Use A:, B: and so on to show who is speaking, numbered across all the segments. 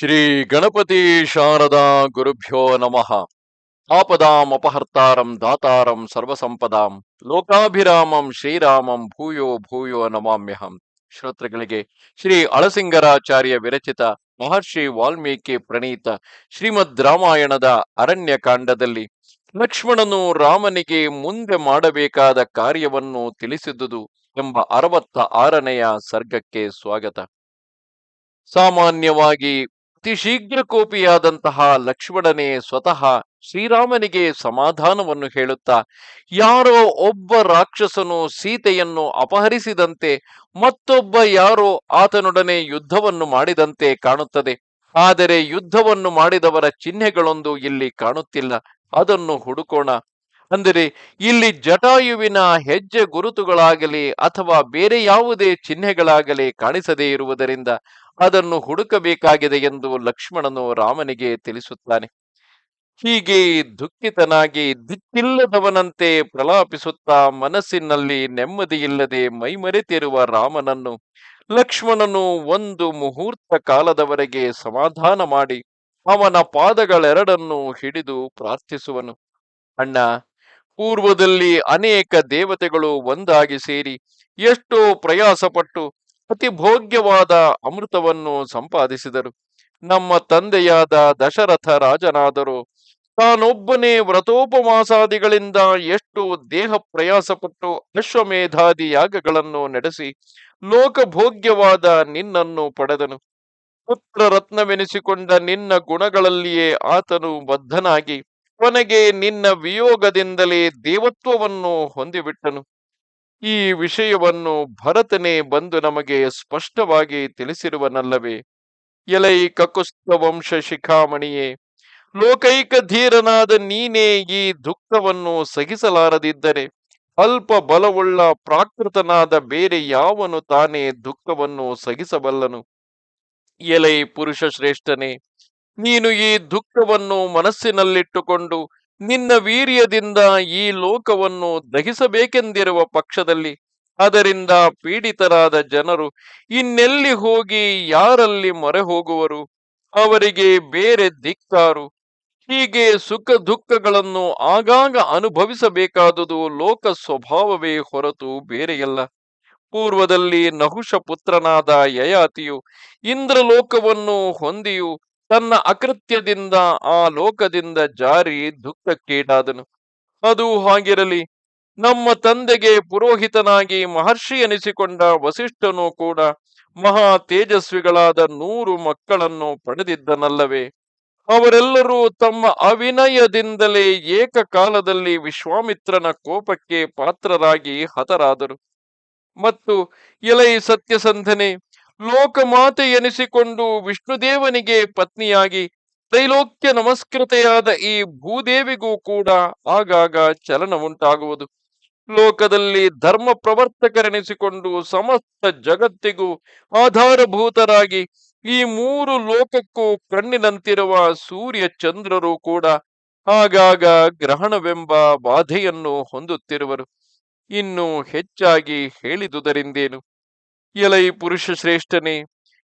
A: ಶ್ರೀ ಗಣಪತಿ ಶಾರದಾ ಗುರುಭ್ಯೋ ನಮಃ. ಆಪದಾಂ ಅಪಹರ್ತಾರಂ ದಾತಾರಂ ಸರ್ವಸಂಪದಾಂ ಲೋಕಾಭಿರಾಮಂ ಶ್ರೀರಾಮಂ ಭೂಯೋ ಭೂಯೋ ನಮಾಮ್ಯಹಂ. ಶ್ರೋತೃಗಳಿಗೆ ಶ್ರೀ ಅಳಸಿಂಗರಾಚಾರ್ಯ ವಿರಚಿತ ಮಹರ್ಷಿ ವಾಲ್ಮೀಕಿ ಪ್ರಣೀತ ಶ್ರೀಮದ್ ರಾಮಾಯಣದ ಅರಣ್ಯಕಾಂಡದಲ್ಲಿ ಲಕ್ಷ್ಮಣನು ರಾಮನಿಗೆ ಮುಂದೆ ಮಾಡಬೇಕಾದ ಕಾರ್ಯವನ್ನು ತಿಳಿಸಿದುದು ಎಂಬ ಅರವತ್ತ ಆರನೆಯ ಸರ್ಗಕ್ಕೆ ಸ್ವಾಗತ. ಸಾಮಾನ್ಯವಾಗಿ ಅತಿ ಶೀಘ್ರ ಕೋಪಿಯಾದಂತಹ ಲಕ್ಷ್ಮಣನೇ ಸ್ವತಃ ಶ್ರೀರಾಮನಿಗೆ ಸಮಾಧಾನವನ್ನು ಹೇಳುತ್ತಾ, ಯಾರೋ ಒಬ್ಬ ರಾಕ್ಷಸನು ಸೀತೆಯನ್ನು ಅಪಹರಿಸಿದಂತೆ ಮತ್ತೊಬ್ಬ ಯಾರೋ ಆತನೊಡನೆ ಯುದ್ಧವನ್ನು ಮಾಡಿದಂತೆ ಕಾಣುತ್ತದೆ. ಆದರೆ ಯುದ್ಧವನ್ನು ಮಾಡಿದವರ ಚಿಹ್ನೆಗಳೊಂದು ಇಲ್ಲಿ ಕಾಣುತ್ತಿಲ್ಲ. ಅದನ್ನು ಹುಡುಕೋಣ. ಅಂದರೆ ಇಲ್ಲಿ ಜಟಾಯುವಿನ ಹೆಜ್ಜೆ ಗುರುತುಗಳಾಗಲಿ ಅಥವಾ ಬೇರೆ ಯಾವುದೇ ಚಿಹ್ನೆಗಳಾಗಲಿ ಕಾಣಿಸದೇ ಇರುವುದರಿಂದ ಅದನ್ನು ಹುಡುಕಬೇಕಾಗಿದೆ ಎಂದು ಲಕ್ಷ್ಮಣನು ರಾಮನಿಗೆ ತಿಳಿಸುತ್ತಾನೆ. ಹೀಗೆ ದುಃಖಿತನಾಗಿ ದಿಕ್ಕಿಲ್ಲದವನಂತೆ ಪ್ರಲಾಪಿಸುತ್ತಾ ಮನಸ್ಸಿನಲ್ಲಿ ನೆಮ್ಮದಿಯಿಲ್ಲದೆ ಮೈಮರೆತಿರುವ ರಾಮನನ್ನು ಲಕ್ಷ್ಮಣನು ಒಂದು ಮುಹೂರ್ತ ಕಾಲದವರೆಗೆ ಸಮಾಧಾನ ಮಾಡಿ ಅವನ ಪಾದಗಳೆರಡನ್ನು ಹಿಡಿದು ಪ್ರಾರ್ಥಿಸುವನು. ಅಣ್ಣ, ಪೂರ್ವದಲ್ಲಿ ಅನೇಕ ದೇವತೆಗಳು ಒಂದಾಗಿ ಸೇರಿ ಎಷ್ಟೋ ಪ್ರಯಾಸಪಟ್ಟು ಅತಿ ಭೋಗ್ಯವಾದ ಅಮೃತವನ್ನು ಸಂಪಾದಿಸಿದರು. ನಮ್ಮ ತಂದೆಯಾದ ದಶರಥ ರಾಜನಾದರು. ತಾನೊಬ್ಬನೇ ವ್ರತೋಪವಾಸಾದಿಗಳಿಂದ ಎಷ್ಟು ದೇಹ ಪ್ರಯಾಸಪಟ್ಟು ಅಶ್ವಮೇಧಾದಿ ಯಾಗಗಳನ್ನು ನಡೆಸಿ ಲೋಕಭೋಗ್ಯವಾದ ನಿನ್ನನ್ನು ಪಡೆದನು. ಪುತ್ರ ರತ್ನವೆನಿಸಿಕೊಂಡ ನಿನ್ನ ಗುಣಗಳಲ್ಲಿಯೇ ಆತನು ಬದ್ಧನಾಗಿ, ಕೊನೆಗೆ ನಿನ್ನ ವಿಯೋಗದಿಂದಲೇ ದೇವತ್ವವನ್ನು ಹೊಂದಿಬಿಟ್ಟನು. ಈ ವಿಷಯವನ್ನು ಭರತನೇ ಬಂದು ನಮಗೆ ಸ್ಪಷ್ಟವಾಗಿ ತಿಳಿಸಿರುವನಲ್ಲವೇ? ಎಲೈ ಕಕುಸ್ತ ವಂಶ ಶಿಖಾಮಣಿಯೇ, ಲೋಕೈಕ ಧೀರನಾದ ನೀನೇ ಈ ದುಃಖವನ್ನು ಸಹಿಸಲಾರದಿದ್ದರೆ, ಅಲ್ಪ ಬಲವುಳ್ಳ ಪ್ರಾಕೃತನಾದ ಬೇರೆ ಯಾವನು ತಾನೇ ದುಃಖವನ್ನು ಸಹಿಸಬಲ್ಲನು? ಎಲೈ ಪುರುಷ ಶ್ರೇಷ್ಠನೇ ನೀನು ಈ ದುಃಖವನ್ನು ಮನಸ್ಸಿನಲ್ಲಿಟ್ಟುಕೊಂಡು ನಿನ್ನ ವೀರ್ಯದಿಂದ ಈ ಲೋಕವನ್ನು ದಹಿಸಬೇಕೆಂದಿರುವ ಪಕ್ಷದಲ್ಲಿ ಅದರಿಂದ ಪೀಡಿತರಾದ ಜನರು ಇನ್ನೆಲ್ಲಿ ಹೋಗಿ ಯಾರಲ್ಲಿ ಮೊರೆ ಹೋಗುವರು? ಅವರಿಗೆ ಬೇರೆ ದಿಕ್ಕಾರು ಹೀಗೆ ಸುಖ ದುಃಖಗಳನ್ನು ಆಗಾಗ ಅನುಭವಿಸಬೇಕಾದುದು ಲೋಕ ಸ್ವಭಾವವೇ ಹೊರತು ಬೇರೆಯಲ್ಲ. ಪೂರ್ವದಲ್ಲಿ ನಹುಷ ಪುತ್ರನಾದ ಯಯಾತಿಯು ಇಂದ್ರಲೋಕವನ್ನು ಹೊಂದಿಯು ತನ್ನ ಅಕೃತ್ಯದಿಂದ ಆ ಲೋಕದಿಂದ ಜಾರಿ ದುಃಖಕ್ಕೀಡಾದನು. ಅದು ಹಾಗಿರಲಿ, ನಮ್ಮ ತಂದೆಗೆ ಪುರೋಹಿತನಾಗಿ ಮಹರ್ಷಿ ಎನಿಸಿಕೊಂಡ ವಸಿಷ್ಠನು ಕೂಡ ಮಹಾ ತೇಜಸ್ವಿಗಳಾದ ನೂರು ಮಕ್ಕಳನ್ನು ಪಡೆದಿದ್ದನಲ್ಲವೇ? ಅವರೆಲ್ಲರೂ ತಮ್ಮ ಅವಿನಯದಿಂದಲೇ ಏಕಕಾಲದಲ್ಲಿ ವಿಶ್ವಾಮಿತ್ರನ ಕೋಪಕ್ಕೆ ಪಾತ್ರರಾಗಿ ಹತರಾದರು. ಮತ್ತು ಎಲೈ ಸತ್ಯಸಂಧನೆ ಲೋಕಮಾತೆ ಎನಿಸಿಕೊಂಡು ವಿಷ್ಣುದೇವನಿಗೆ ಪತ್ನಿಯಾಗಿ ತ್ರೈಲೋಕ್ಯ ನಮಸ್ಕೃತೆಯಾದ ಈ ಭೂದೇವಿಗೂ ಕೂಡ ಆಗಾಗ ಚಲನ ಉಂಟಾಗುವುದು ಲೋಕದಲ್ಲಿ ಧರ್ಮ ಪ್ರವರ್ತಕರೆನಿಸಿಕೊಂಡು ಸಮಸ್ತ ಜಗತ್ತಿಗೂ ಆಧಾರಭೂತರಾಗಿ ಈ ಮೂರು ಲೋಕಕ್ಕೂ ಕಣ್ಣಿನಂತಿರುವ ಸೂರ್ಯ ಚಂದ್ರರು ಕೂಡ ಆಗಾಗ ಗ್ರಹಣವೆಂಬ ಬಾಧೆಯನ್ನು ಹೊಂದುತ್ತಿರುವರು. ಇನ್ನು ಹೆಚ್ಚಾಗಿ ಹೇಳಿದುದರಿಂದೇನು? ಎಲೈ ಪುರುಷ ಶ್ರೇಷ್ಠನೇ,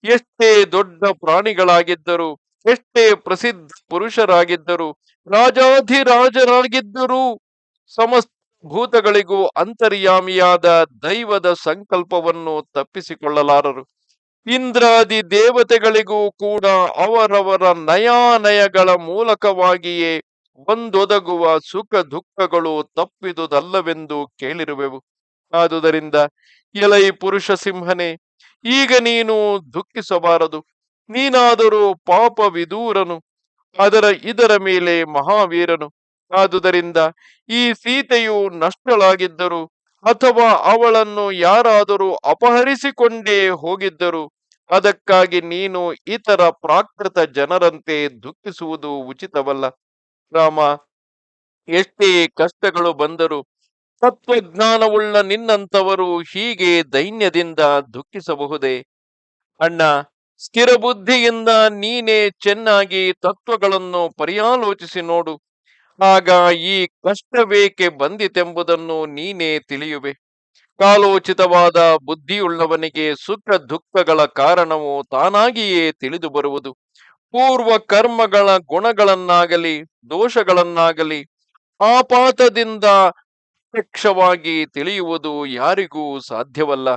A: ಎಷ್ಟೇ ದೊಡ್ಡ ಪ್ರಾಣಿಗಳಾಗಿದ್ದರು, ಎಷ್ಟೇ ಪ್ರಸಿದ್ಧ ಪುರುಷರಾಗಿದ್ದರು, ರಾಜಾಧಿರಾಜರಾಗಿದ್ದರೂ, ಸಮಸ್ತ ಭೂತಗಳಿಗೂ ಅಂತರ್ಯಾಮಿಯಾದ ದೈವದ ಸಂಕಲ್ಪವನ್ನು ತಪ್ಪಿಸಿಕೊಳ್ಳಲಾರರು. ಇಂದ್ರಾದಿ ದೇವತೆಗಳಿಗೂ ಕೂಡ ಅವರವರ ನಯಾನಯಗಳ ಮೂಲಕವಾಗಿಯೇ ಒಂದೊದಗುವ ಸುಖ ದುಃಖಗಳು ತಪ್ಪಿದುದಲ್ಲವೆಂದು ಕೇಳಿರುವೆವು. ಆದುದರಿಂದ, ಎಲೈ ಪುರುಷ ಸಿಂಹನೇ, ಈಗ ನೀನು ದುಃಖಿಸಬಾರದು. ನೀನಾದರೂ ಪಾಪ ವಿದೂರನು ಅದರ ಇದರ ಮೇಲೆ ಮಹಾವೀರನು. ಆದುದರಿಂದ ಈ ಸೀತೆಯು ನಷ್ಟಳಾಗಿದ್ದರು ಅಥವಾ ಅವಳನ್ನು ಯಾರಾದರೂ ಅಪಹರಿಸಿಕೊಂಡೇ ಹೋಗಿದ್ದರು, ಅದಕ್ಕಾಗಿ ನೀನು ಇತರ ಪ್ರಾಕೃತ ಜನರಂತೆ ದುಃಖಿಸುವುದು ಉಚಿತವಲ್ಲ. ರಾಮ, ಎಷ್ಟೇ ಕಷ್ಟಗಳು ಬಂದರೂ ತತ್ವಜ್ಞಾನವುಳ್ಳ ನಿನ್ನಂತವರು ಹೀಗೆ ದೈನ್ಯದಿಂದ ದುಃಖಿಸಬಹುದೇ? ಅಣ್ಣ ಸ್ಥಿರ ಬುದ್ಧಿಯಿಂದ ನೀನೇ ಚೆನ್ನಾಗಿ ತತ್ವಗಳನ್ನು ಪರ್ಯಾಲೋಚಿಸಿ ನೋಡು. ಆಗ ಈ ಕಷ್ಟವೇಕೆ ಬಂದಿತೆಂಬುದನ್ನು ನೀನೇ ತಿಳಿಯುವೆ. ಕಾಲೋಚಿತವಾದ ಬುದ್ಧಿಯುಳ್ಳವನಿಗೆ ಸುಖ ದುಃಖಗಳ ಕಾರಣವು ತಾನಾಗಿಯೇ ತಿಳಿದು ಬರುವುದು. ಪೂರ್ವ ಕರ್ಮಗಳ ಗುಣಗಳನ್ನಾಗಲಿ, ದೋಷಗಳನ್ನಾಗಲಿ, ಆಪಾತದಿಂದ ಪ್ರತ್ಯಕ್ಷವಾಗಿ ತಿಳಿಯುವುದು ಯಾರಿಗೂ ಸಾಧ್ಯವಲ್ಲ.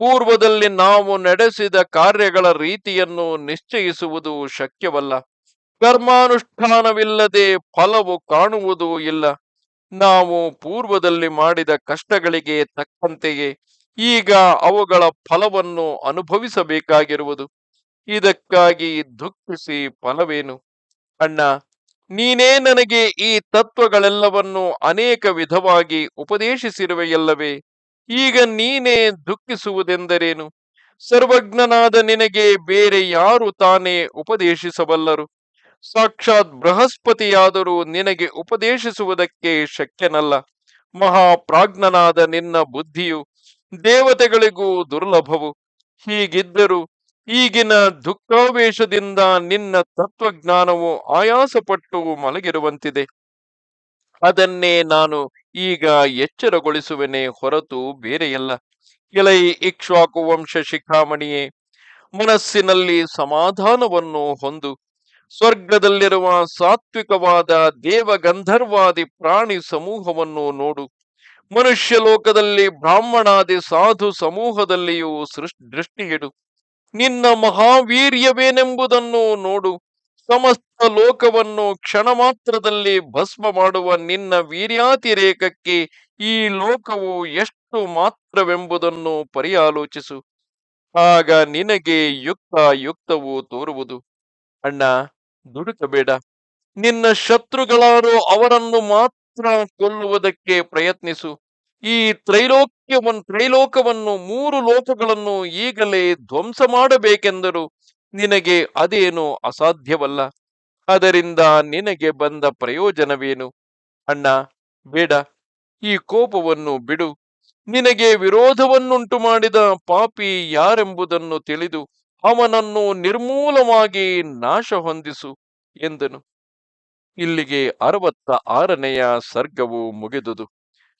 A: ಪೂರ್ವದಲ್ಲಿ ನಾವು ನಡೆಸಿದ ಕಾರ್ಯಗಳ ರೀತಿಯನ್ನು ನಿಶ್ಚಯಿಸುವುದು ಶಕ್ಯವಲ್ಲ. ಕರ್ಮಾನುಷ್ಠಾನವಿಲ್ಲದೆ ಫಲವು ಕಾಣುವುದೂ ಇಲ್ಲ. ನಾವು ಪೂರ್ವದಲ್ಲಿ ಮಾಡಿದ ಕಷ್ಟಗಳಿಗೆ ತಕ್ಕಂತೆಯೇ ಈಗ ಅವುಗಳ ಫಲವನ್ನು ಅನುಭವಿಸಬೇಕಾಗಿರುವುದು. ಇದಕ್ಕಾಗಿ ದುಃಖಿಸಿ ಫಲವೇನು? ಅಣ್ಣ ನೀನೇ ನನಗೆ ಈ ತತ್ವಗಳೆಲ್ಲವನ್ನು ಅನೇಕ ವಿಧವಾಗಿ ಉಪದೇಶಿಸಿರುವೆಯಲ್ಲವೇ ಈಗ ನೀನೇ ದುಃಖಿಸುವುದೆಂದರೇನು? ಸರ್ವಜ್ಞನಾದ ನಿನಗೆ ಬೇರೆ ಯಾರು ತಾನೇ ಉಪದೇಶಿಸಬಲ್ಲರು? ಸಾಕ್ಷಾತ್ ಬೃಹಸ್ಪತಿಯಾದರೂ ನಿನಗೆ ಉಪದೇಶಿಸುವುದಕ್ಕೆ ಶಕ್ಯನಲ್ಲ. ಮಹಾಪ್ರಾಜ್ಞನಾದ ನಿನ್ನ ಬುದ್ಧಿಯು ದೇವತೆಗಳಿಗೂ ದುರ್ಲಭವು. ಹೀಗಿದ್ದರೂ ಈಗಿನ ದುಃಖಾವೇಶದಿಂದ ನಿನ್ನ ತತ್ವಜ್ಞಾನವು ಆಯಾಸಪಟ್ಟು ಮಲಗಿರುವಂತಿದೆ. ಅದನ್ನೇ ನಾನು ಈಗ ಎಚ್ಚರಗೊಳಿಸುವೆನೆ ಹೊರತು ಬೇರೆಯಲ್ಲ. ಎಲೈ ಇಕ್ಷ್ವಾಕು ವಂಶ ಶಿಖಾಮಣಿಯೇ, ಮನಸ್ಸಿನಲ್ಲಿ ಸಮಾಧಾನವನ್ನು ಹೊಂದು, ಸ್ವರ್ಗದಲ್ಲಿರುವ ಸಾತ್ವಿಕವಾದ ದೇವಗಂಧರ್ವಾದಿ ಪ್ರಾಣಿ ಸಮೂಹವನ್ನು ನೋಡು. ಮನುಷ್ಯ ಲೋಕದಲ್ಲಿ ಬ್ರಾಹ್ಮಣಾದಿ ಸಾಧು ಸಮೂಹದಲ್ಲಿಯೂ ಸೃಷ್ಟಿ ದೃಷ್ಟಿಯಿಡು. ನಿನ್ನ ಮಹಾವೀರ್ಯವೇನೆಂಬುದನ್ನು ನೋಡು. ಸಮಸ್ತ ಲೋಕವನ್ನು ಕ್ಷಣ ಮಾತ್ರದಲ್ಲಿ ಭಸ್ಮ ಮಾಡುವ ನಿನ್ನ ವೀರ್ಯಾತಿರೇಕಕ್ಕೆ ಈ ಲೋಕವು ಎಷ್ಟು ಮಾತ್ರವೆಂಬುದನ್ನು ಪರಿಯಾಲೋಚಿಸು. ಆಗ ನಿನಗೆ ಯುಕ್ತ ಯುಕ್ತವು ತೋರುವುದು. ಅಣ್ಣ, ದುಡುಕಬೇಡ. ನಿನ್ನ ಶತ್ರುಗಳಾರು ಅವರನ್ನು ಮಾತ್ರ ಕೊಲ್ಲುವುದಕ್ಕೆ ಪ್ರಯತ್ನಿಸು. ಈ ತ್ರೈಲೋಕ್ಯವನ್ನು, ತ್ರೈಲೋಕವನ್ನು ಮೂರು ಲೋಕಗಳನ್ನು ಈಗಲೇ ಧ್ವಂಸ ಮಾಡಬೇಕೆಂದರು ನಿನಗೆ ಅದೇನು ಅಸಾಧ್ಯವಲ್ಲ. ಅದರಿಂದ ನಿನಗೆ ಬಂದ ಪ್ರಯೋಜನವೇನು? ಅಣ್ಣ, ಬೇಡ. ಈ ಕೋಪವನ್ನು ಬಿಡು. ನಿನಗೆ ವಿರೋಧವನ್ನುಂಟು ಮಾಡಿದ ಪಾಪಿ ಯಾರೆಂಬುದನ್ನು ತಿಳಿದು ಅವನನ್ನು ನಿರ್ಮೂಲವಾಗಿ ನಾಶ ಹೊಂದಿಸು ಎಂದನು. ಇಲ್ಲಿಗೆ ಅರವತ್ತ ಆರನೆಯ ಸರ್ಗವು ಮುಗಿದುದು.